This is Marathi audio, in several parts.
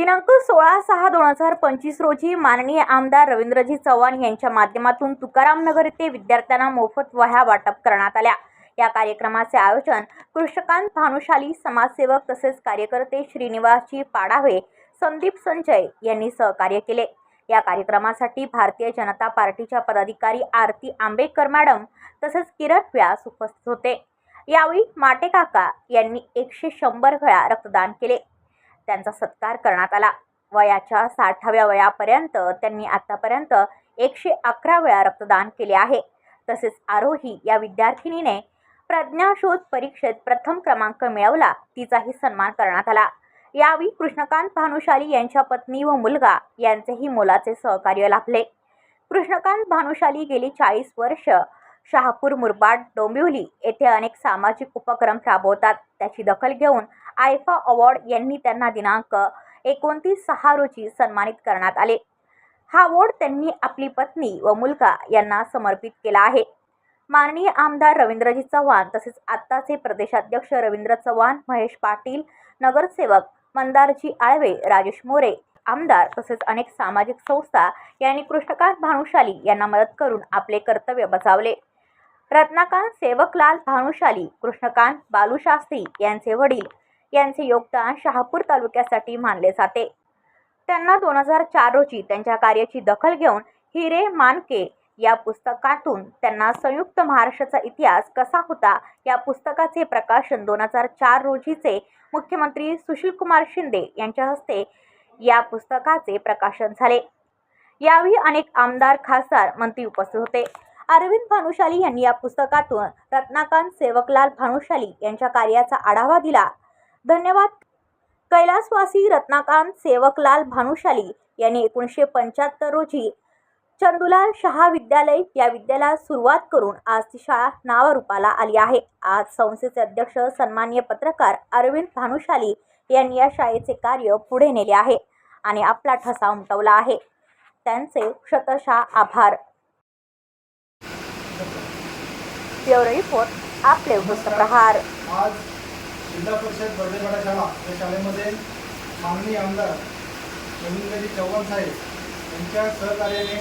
दिनांक सोळा सहा दोन हजार पंचवीस रोजी माननीय आमदार रवींद्रजी चव्हाण यांच्या माध्यमातून तुकारामनगर येथे विद्यार्थ्यांना मोफत वह्या वाटप करण्यात आल्या. या कार्यक्रमाचे आयोजन कृष्णकांत भानुशाली समाजसेवक तसेच कार्यकर्ते श्रीनिवासजी पाडावे संदीप संजय यांनी सहकार्य केले. या कार्यक्रमासाठी भारतीय जनता पार्टीच्या पदाधिकारी आरती आंबेकर मॅडम तसेच किरण व्यास उपस्थित होते. यावेळी माटे काका यांनी एकशे शंभर वेळा रक्तदान केले. त्यांचा सत्कार करण्यात आला. वयाच्या साठाव्या वयापर्यंत त्यांनी आतापर्यंत एकशे अकरा वेळा रक्तदान केले आहे. तसेच आरोही या विद्यार्थिनीने प्रज्ञाशोध परीक्षेत प्रथम क्रमांक मिळवला तिचाही सन्मान करण्यात आला. यावेळी कृष्णकांत भानुशाली यांच्या पत्नी व मुलगा यांचेही मोलाचे सहकार्य लाभले. कृष्णकांत भानुशाली गेली चाळीस वर्ष. शहापूर मुरबाड डोंबिवली येथे अनेक सामाजिक उपक्रम राबवतात. त्याची दखल घेऊन आयफा अवॉर्ड यांनी त्यांना दिनांक एकोणतीस सहा रोजी सन्मानित करण्यात आले. हा अवॉर्ड त्यांनी आपली पत्नी व मुलगा यांना समर्पित केला आहे. माननीय आमदार रवींद्रजी चव्हाण तसेच आत्ताचे प्रदेशाध्यक्ष रवींद्र चव्हाण महेश पाटील नगरसेवक मंदारजी आळवे राजेश मोरे आमदार तसेच अनेक सामाजिक संस्था यांनी कृष्णकांत भानुशाली यांना मदत करून आपले कर्तव्य बजावले. रत्नाकांत सेवकलाल भानुशाली कृष्णकांत बालूशास्त्री यांचे वडील यांचे योगदान शहापूर तालुक्यासाठी मानले जाते. त्यांना दोन हजार चार रोजी त्यांच्या कार्याची दखल घेऊन हिरे मानके या पुस्तकातून त्यांना संयुक्त महाराष्ट्राचा इतिहास कसा होता या पुस्तकाचे प्रकाशन दोन हजार चार रोजीचे मुख्यमंत्री सुशीलकुमार शिंदे यांच्या हस्ते या पुस्तकाचे प्रकाशन झाले. यावेळी अनेक आमदार खासदार मंत्री उपस्थित होते. अरविंद भानुशाली यांनी या पुस्तकातून रत्नाकांत सेवकलाल भानुशाली यांच्या कार्याचा आढावा दिला. धन्यवाद. कैलासवासी रत्नाकांत सेवकलाल भानुशाली यांनी एकोणीसशे पंच्याहत्तर रोजी चंदुलाल शहा विद्यालय या विद्यालयास सुरुवात करून आज ती शाळा नावारूपाला आली आहे. आज संस्थेचे अध्यक्ष सन्मान्य पत्रकार अरविंद भानुशाली यांनी या शाळेचे कार्य पुढे नेले आहे आणि आपला ठसा उमटवला आहे. त्यांचे शतशा आभार. ब्युरो रिपोर्ट आपले प्रहार जिल्हा परिषद बर्डेवाडा शाळा या शाळेमध्ये माननीय आमदार रवींद्रजी चव्हाण साहेब यांच्या सहकार्याने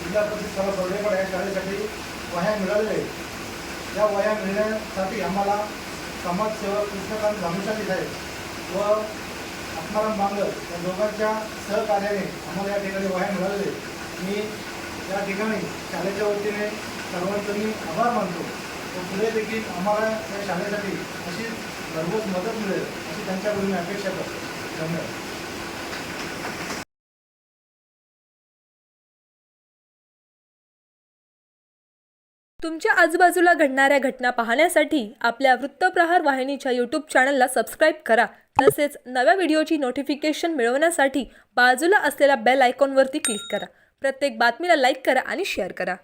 जिल्हा परिषद शाळा बर्डेवाडा या शाळेसाठी वह्या मिळालेल्या आहेत. या वह्या मिळण्यासाठी आम्हाला समाजसेवक कृष्णकांत भानुशाली साहेब व आत्माराम बांगर या दोघांच्या सहकार्याने आम्हाला या ठिकाणी वह्या मिळालेल्या आहेत. मी या ठिकाणी शाळेच्या वतीने सर्वांचं मी आभार मानतो. पुढे देखील आम्हाला या शाळेसाठी अशी भरघोस मदत मिळेल अशी त्यांच्याकडून अपेक्षा करतो. धन्यवाद. तुमच्या आजूबाजूला घडणाऱ्या घटना पाहण्यासाठी आपल्या वृत्तप्रहार वाहिनीच्या यूट्यूब चॅनलला सबस्क्राईब करा. तसेच नव्या व्हिडिओची नोटिफिकेशन मिळवण्यासाठी बाजूला असलेल्या बेल आयकॉनवरती क्लिक करा. प्रत्येक बातमीला लाईक करा आणि शेअर करा.